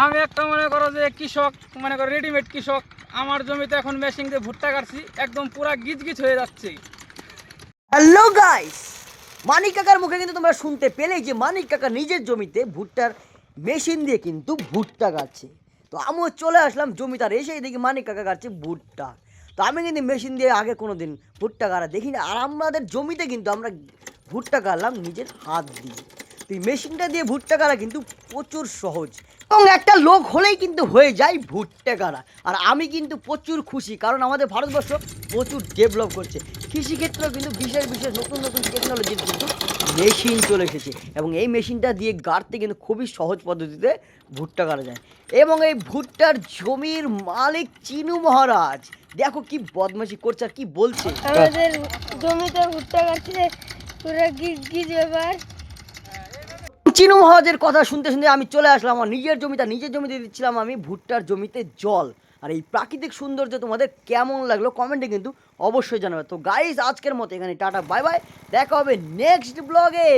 আমি একটা মনে করো যে কৃষক, মনে করো রেডিমেড কৃষক, আমার জমিতে এখন মেশিন দিয়ে ভুট্টা কাটছি, একদম পুরা গিজ গিজ হয়ে যাচ্ছে। হ্যালো গাইস মানিক কাকার মুখে কিন্তু তোমরা শুনতে পেলেই যে মানিক কাকা নিজের জমিতে ভুট্টার মেশিন দিয়ে কিন্তু ভুট্টা কাটছে। তো আমিও চলে আসলাম জমিটার এসেই দেখি মানিক কাকা কাটছে ভুট্টা। তো আমি কিন্তু মেশিন দিয়ে আগে কোনো দিন ভুট্টা কাটা দেখিনি। আর আমাদের জমিতে কিন্তু আমরা ভুট্টা কাটলাম নিজের হাত দিয়ে। এই মেশিনটা দিয়ে ভুট্টা কাটা কিন্তু প্রচুর সহজ। এবং একটা লোক হলেই কিন্তু হয়ে যায় ভুট্টা কাটা আর আমি কিন্তু প্রচুর খুশি, কারণ আমাদের ভারতবর্ষ প্রচুর ডেভেলপ করছে। কৃষিক্ষেত্রেও কিন্তু বিশেষ বিশেষ নতুন নতুন টেকনোলজির কিন্তু মেশিন চলে এসেছে। এবং এই মেশিনটা দিয়ে গাড়তে কিন্তু খুবই সহজ পদ্ধতিতে ভুট্টা কাটা যায়। এবং এই ভুট্টার জমির মালিক চিনু মহারাজ। দেখো কি বদমাশি করছে আর কি বলছে। আমাদের জমিতে ভুট্টা কাটছে পুরো গিজ গিজ ব্যাপার। চিনু মহাজের কথা শুনতে শুনতে আমি চলে আসলাম, আমার নিজের জমিটা নিজের জমিতে দিচ্ছিলাম আমি ভুট্টার জমিতে জল। আর এই প্রাকৃতিক সৌন্দর্য তোমাদের কেমন লাগল কমেন্টে কিন্তু অবশ্যই জানাবে। তো গাইজ আজকের মতো এখানে, টাটা বাই বাই দেখা হবে নেক্সট ব্লগে